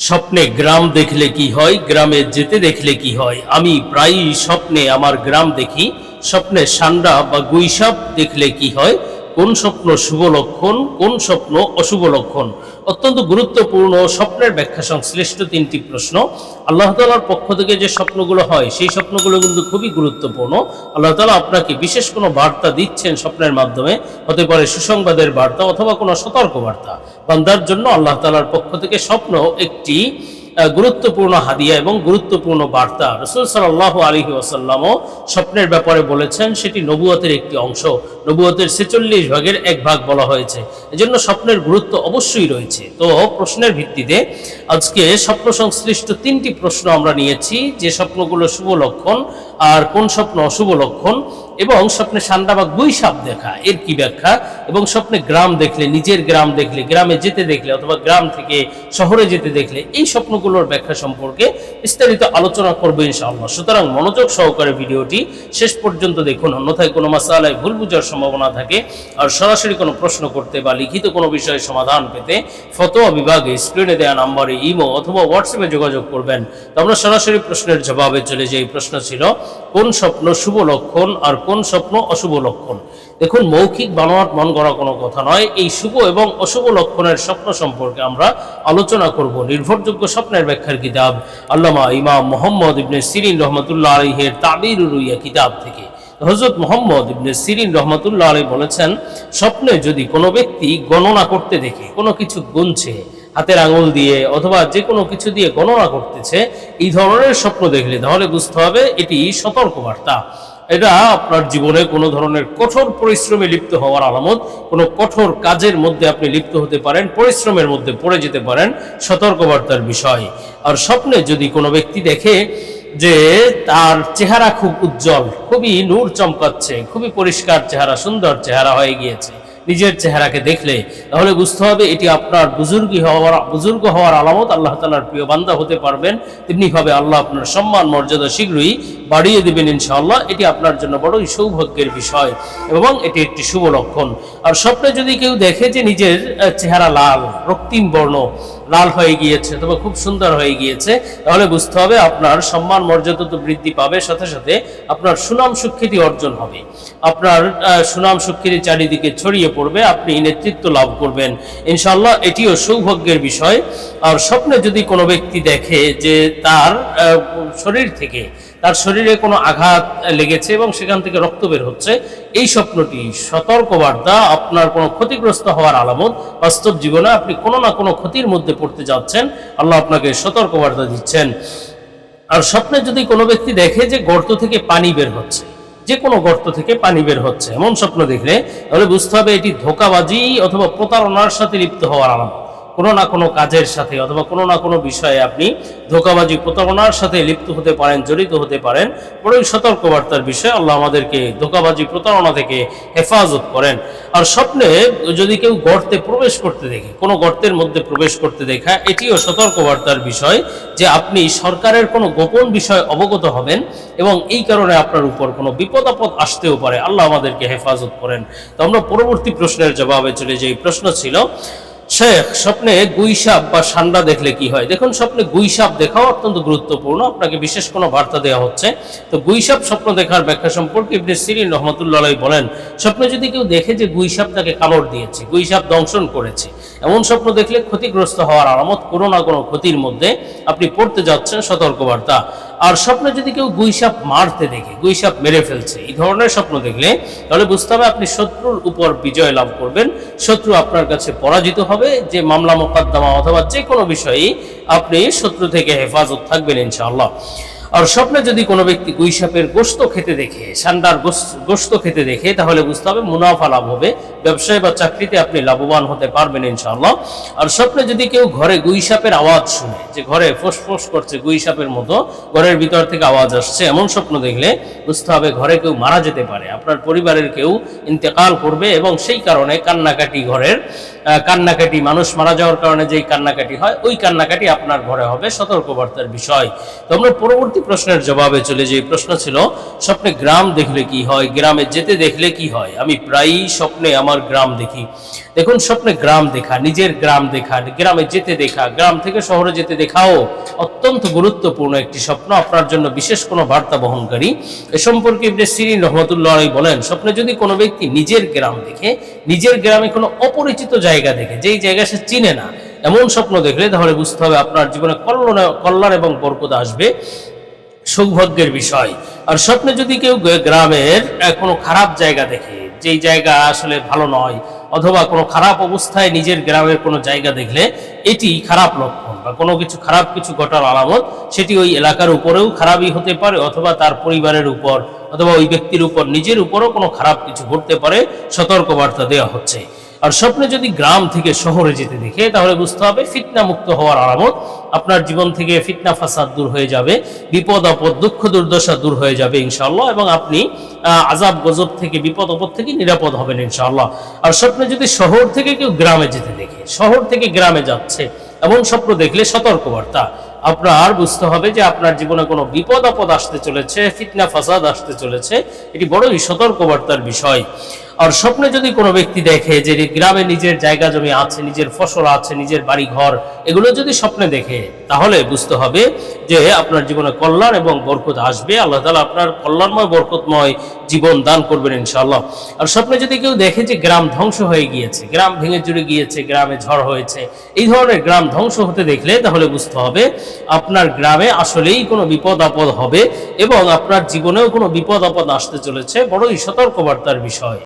স্বপ্নে গ্রাম দেখলে কি হয়? গ্রামে যেতে দেখলে কি হয়? আমি প্রায়ই স্বপ্নে আমার গ্রাম দেখি, স্বপ্নে সান্ডা বা গুইসাপ দেখলে কি হয়? কোন স্বপ্ন শুভ লক্ষণ, কোন স্বপ্ন অশুভ লক্ষণ? অত্যন্ত গুরুত্বপূর্ণ স্বপ্নের ব্যাখ্যা সংশ্লিষ্ট তিনটি প্রশ্ন। আল্লাহ তালার পক্ষ থেকে যে স্বপ্নগুলো হয়, সেই স্বপ্নগুলো কিন্তু খুবই গুরুত্বপূর্ণ। আল্লাহ তালা আপনাকে বিশেষ কোনো বার্তা দিচ্ছেন স্বপ্নের মাধ্যমে? হতে পারে সুসংবাদের বার্তা অথবা কোনো সতর্ক বার্তা বান্দার জন্য আল্লাহ তালার পক্ষ থেকে স্বপ্ন একটি গুরুত্বপূর্ণ হাদিয়া এবং গুরুত্বপূর্ণ বার্তা। রসুল সাল্লাহ আলহি ওসাল্লামও স্বপ্নের ব্যাপারে বলেছেন, সেটি নবুয়তের একটি অংশ। নবুয়তের ছেচল্লিশ ভাগের এক ভাগ বলা হয়েছে। এজন্য স্বপ্নের গুরুত্ব অবশ্যই রয়েছে। তো প্রশ্নের ভিত্তিতে আজকে স্বপ্ন সংশ্লিষ্ট তিনটি প্রশ্ন আমরা নিয়েছি। যে স্বপ্নগুলো শুভ লক্ষণ আর কোন স্বপ্ন অশুভ লক্ষণ এবং স্বপ্নে সান্ডা বা গুই সাপ দেখা, এর কি ব্যাখ্যা? এবং স্বপ্নে গ্রাম দেখলে, নিজের গ্রাম দেখলে, গ্রামে যেতে দেখলে অথবা গ্রাম থেকে শহরে যেতে দেখলে, এই স্বপ্নগুলোর ব্যাখ্যা সম্পর্কে বিস্তারিত আলোচনা করব ইনশাআল্লাহ। সুতরাং মনোযোগ সহকারে ভিডিওটি শেষ পর্যন্ত দেখুন, অন্যথায় কোনো মাসালায় ভুল বুঝার সম্ভাবনা থাকে। আর সরাসরি কোনো প্রশ্ন করতে বা লিখিত কোনো বিষয়ে সমাধান পেতে ফতোয়া বিভাগে স্ক্রিনে দেওয়া নাম্বারে ইমো অথবা হোয়াটসঅ্যাপে যোগাযোগ করবেন। তো আমরা সরাসরি প্রশ্নের জবাবে চলে যাই। প্রশ্ন ছিল, কোন স্বপ্ন শুভ লক্ষণ আর কোন স্বপ্ন অশুভ লক্ষণ? দেখুন, মৌখিক বানোয়াট মন করা কোনো কথা নয়। এই শুভ এবং অশুভ লক্ষণের স্বপ্ন সম্পর্কে আমরা আলোচনা করব। নির্ভরযোগ্য স্বপ্নের ব্যাখ্যার কিতাব আল্লামা ইমাম মোহাম্মদ ইবনে সিরিন রহমতুল্লাহ আলহের তাবির রুইয়া কিতাব থেকে। হজরত মোহাম্মদ ইবনে সিরিন রহমতুল্লাহ আলী বলেছেন, স্বপ্নে যদি কোনো ব্যক্তি গণনা করতে দেখে, কোনো কিছু গুনছে, হাতের আঙুল দিয়ে অথবা যে কোনো কিছু দিয়ে গণনা করতেছে, এই ধরনের স্বপ্ন দেখলে তাহলে বুঝতে হবে এটি সতর্কবার্তা। এটা আপনার জীবনে কোনো ধরনের কঠোর পরিশ্রমে লিপ্ত হওয়ার আলামত, কোনো কঠোর কাজের মধ্যে আপনি লিপ্ত হতে পারেন, পরিশ্রমের মধ্যে পড়ে যেতে পারেন, সতর্কবার্তার বিষয়। আর স্বপ্নে যদি কোনো ব্যক্তি দেখে যে তার চেহারা খুব উজ্জ্বল, খুবই নূর চমকাচ্ছে, খুবই পরিষ্কার চেহারা, সুন্দর চেহারা হয়ে গিয়েছে নিজের চেহারাকে দেখলে, তাহলে বুঝতে হবে এটি আপনার বুজুর্গি হওয়ার বুজুর্গ হওয়ার আলামত, আল্লাহ তালার প্রিয় বান্দা হতে পারবেন। তেমনিভাবে আল্লাহ আপনার সম্মান, মর্যাদা শীঘ্রই বাড়িয়ে দেবেন ইনশাআল্লাহ। এটি আপনার জন্য বড়ই সৌভাগ্যের বিষয় এবং এটি একটি শুভ লক্ষণ। আর স্বপ্নে যদি কেউ দেখে যে নিজের চেহারা লাল, রক্তিম বর্ণ লাল হয়ে গিয়েছে তবে খুব সুন্দর হয়ে গিয়েছে, তাহলে বুঝতে হবে আপনার সম্মান মর্যাদা তো বৃদ্ধি পাবে, সাথে সাথে আপনার সুনাম সুখ্যাতি অর্জন হবে। আপনার সুনাম সুখ্যাতি চারিদিকে ছড়িয়ে পড়বে, আপনি নেতৃত্ব লাভ করবেন। ইনশাল্লাহ এটিও সৌভাগ্যের বিষয়। আর স্বপ্নে যদি কোনো ব্যক্তি দেখে যে তার শরীর থেকে তার শরীরে কোনো আঘাত লেগেছে এবং সেখান থেকে রক্ত বের হচ্ছে। এই স্বপ্নটি সতর্কবার্তা, আপনার কোনো ক্ষতিগ্রস্ত হওয়ার আলামত বাস্তব জীবনে আপনি কোনো না কোনো ক্ষতির মধ্যে পড়তে যাচ্ছেন। আল্লাহ আপনাকে সতর্কবার্তা দিচ্ছেন। আর স্বপ্নে যদি কোনো ব্যক্তি দেখে যে গর্ত থেকে পানি বের হচ্ছে, যে কোনো গর্ত থেকে পানি বের হচ্ছে, এমন স্বপ্ন দেখলে তাহলে বুঝতে হবে এটি ধোকাবাজি অথবা প্রতারণার সাথে লিপ্ত হওয়ার আলামত। কোনো না কোনো কাজের সাথে অথবা কোনো না কোনো বিষয়ে আপনি ধোকাবাজি প্রতারণার সাথে লিপ্ত হতে পারেন, জড়িত হতে পারেন। বড়ই সতর্কবার্তার বিষয় আল্লাহ আমাদেরকে ধোকাবাজি প্রতারণা থেকে হেফাজত করেন। আর স্বপ্নে যদি কেউ গর্তে প্রবেশ করতে দেখে, কোনো গর্তের মধ্যে প্রবেশ করতে দেখা, এটিও সতর্কবার্তার বিষয় যে আপনি সরকারের কোনো গোপন বিষয় অবগত হবেন এবং এই কারণে আপনার উপর কোনো বিপদ আপদ আসতেও পারে। আল্লাহ আমাদেরকে হেফাজত করেন। তো আমরা পরবর্তী প্রশ্নের জবাবে চলে যাই। প্রশ্ন ছিল শেখ, স্বপ্নে গুইসাপ বা সান্ডা দেখলে কি হয়? দেখুন, স্বপ্নে গুইসাপ দেখাও অত্যন্ত গুরুত্বপূর্ণ। আপনাকে বিশেষ কোনো বার্তা দেওয়া হচ্ছে। তো গুইসাপ স্বপ্ন দেখার ব্যাখ্যা সম্পর্কে ইবনে সিরিন রহমতুল্লাহ বলেন, স্বপ্নে যদি কেউ দেখে যে গুইসাপ তাকে কামড় দিয়েছে গুইসাপ দংশন করেছে, এমন স্বপ্ন দেখলে ক্ষতিগ্রস্ত হওয়ার আলামত কোনো না কোনো ক্ষতির মধ্যে আপনি পড়তে যাচ্ছেন সতর্কবার্তা। আর স্বপ্নে যদি কেউ গুইসাপ মারতে দেখে, গুইসাপ মেরে ফেলছে, এই ধরনের স্বপ্ন দেখলে, তাহলে বুঝতে হবে আপনি শত্রুর উপর বিজয় লাভ করবেন। শত্রু আপনার কাছে পরাজিত হবে, যে মামলা মোকদ্দমা অথবা যে কোনো বিষয়েই আপনি শত্রু থেকে হেফাজত থাকবেন ইনশাআল্লাহ। আর স্বপ্নে যদি কোনো ব্যক্তি গুইসাপের গোস্ত খেতে দেখে সান্ডার গোস্ত- খেতে দেখে, তাহলে বুঝতে হবে মুনাফা লাভ হবে ব্যবসায় বা চাকরিতে আপনি লাভবান হতে পারবেন ইনশাআল্লাহ। আর স্বপ্নে যদি কেউ ঘরে গুইসাপের আওয়াজ শুনে, যে ঘরে ফোঁস করছে গুইসাপের মতো, ঘরের ভিতর থেকে আওয়াজ আসছে, এমন স্বপ্ন দেখলে বুঝতে হবে ঘরে কেউ মারা যেতে পারে, আপনার পরিবারের কেউ ইন্তেকাল করবে এবং সেই কারণে কান্নাকাটি ঘরের কান্নাকাটি, মানুষ মারা যাওয়ার কারণে যেই কান্নাকাটি হয়, ওই কান্নাকাটি আপনার ঘরে হবে, সতর্কবার্তার বিষয়। তো আমরা পরবর্তী প্রশ্নের জবাবে চলে যে প্রশ্ন ছিল, স্বপ্নে গ্রাম দেখলে কি হয়, গ্রামে যেতে দেখলে কি হয়? আমি প্রায়ই স্বপ্নে আমার গ্রাম দেখি। দেখুন, স্বপ্নে গ্রাম দেখা, নিজের গ্রাম দেখা, গ্রামে যেতে দেখা, গ্রাম থেকে শহরে যেতে দেখাও অত্যন্ত গুরুত্বপূর্ণ একটি স্বপ্ন। আপনার জন্য বিশেষ কোনো বার্তা বহনকারী, এ সম্পর্কে ইবনে সিরিন রহমতুল্লাহ বলেন, স্বপ্নে যদি কোনো ব্যক্তি নিজের গ্রাম দেখে, নিজের গ্রামে কোনো অপরিচিত জায়গা দেখে, যেই জায়গা সে চিনে না, এমন স্বপ্ন দেখলে তাহলে বুঝতে হবে আপনার জীবনে কল্যাণ কল্যাণ এবং বরকত আসবে। সৌভাগ্যের বিষয়। আর স্বপ্নে যদি কেউ গ্রামের কোনো খারাপ জায়গা দেখে যেই জায়গা আসলে ভালো নয়, অথবা কোনো খারাপ অবস্থায় নিজের গ্রামের কোনো জায়গা দেখলে এটি খারাপ লক্ষণ বা কোনো কিছু খারাপ কিছু ঘটার আলামত, সেটি ওই এলাকার উপরেও খারাপই হতে পারে, অথবা তার পরিবারের উপর, অথবা ওই ব্যক্তির উপর, নিজের উপরও কোনো খারাপ কিছু ঘটতে পারে, সতর্কবার্তা দেওয়া হচ্ছে। আর স্বপ্নে যদি গ্রাম থেকে শহরে যেতে দেখে, তাহলে বুঝতে হবে ফিতনা মুক্ত হওয়ার আলামত আপনার জীবন থেকে ফিতনা, ফাসাদ দূর হয়ে যাবে, বিপদ, আপদ, দুঃখ, দুর্দশা দূর হয়ে যাবে ইনশাআল্লাহ এবং আপনি আজাব গজব থেকে, বিপদ, আপদ থেকে নিরাপদ হবেন ইনশাআল্লাহ। আর স্বপ্নে যদি শহর থেকে কেউ গ্রামে যেতে দেখে, শহর থেকে গ্রামে যাচ্ছে, এমন স্বপ্ন দেখলে সতর্কবার্তা। আপনার বুঝতে হবে যে আপনার জীবনে কোনো বিপদ, আপদ আসতে চলেছে, ফিতনা, ফাসাদ আসতে চলেছে, এটি বড়ই সতর্কবার্তার বিষয়। আর স্বপ্নে যদি কোনো ব্যক্তি দেখে যে গ্রামে নিজের জায়গা জমি আছে, নিজের ফসল আছে, নিজের বাড়ি ঘর এগুলো যদি স্বপ্নে দেখে, তাহলে বুঝতে হবে যে আপনার জীবনে কল্যাণ এবং বরকত আসবে। আল্লাহ তালা আপনার কল্যাণময়, বরকতময় জীবন দান করবেন ইনশাআল্লাহ। আর স্বপ্নে যদি কেউ দেখে যে গ্রাম ধ্বংস হয়ে গিয়েছে, গ্রাম ভেঙে চুরে গিয়েছে, গ্রামে ঝড় হয়েছে, এই ধরনের গ্রাম ধ্বংস হতে দেখলে তাহলে বুঝতে হবে আপনার গ্রামে আসলেই কোনো বিপদ আপদ হবে এবং আপনার জীবনেও কোনো বিপদ আপদ আসতে চলেছে। বড়ই সতর্কবার্তার বিষয়।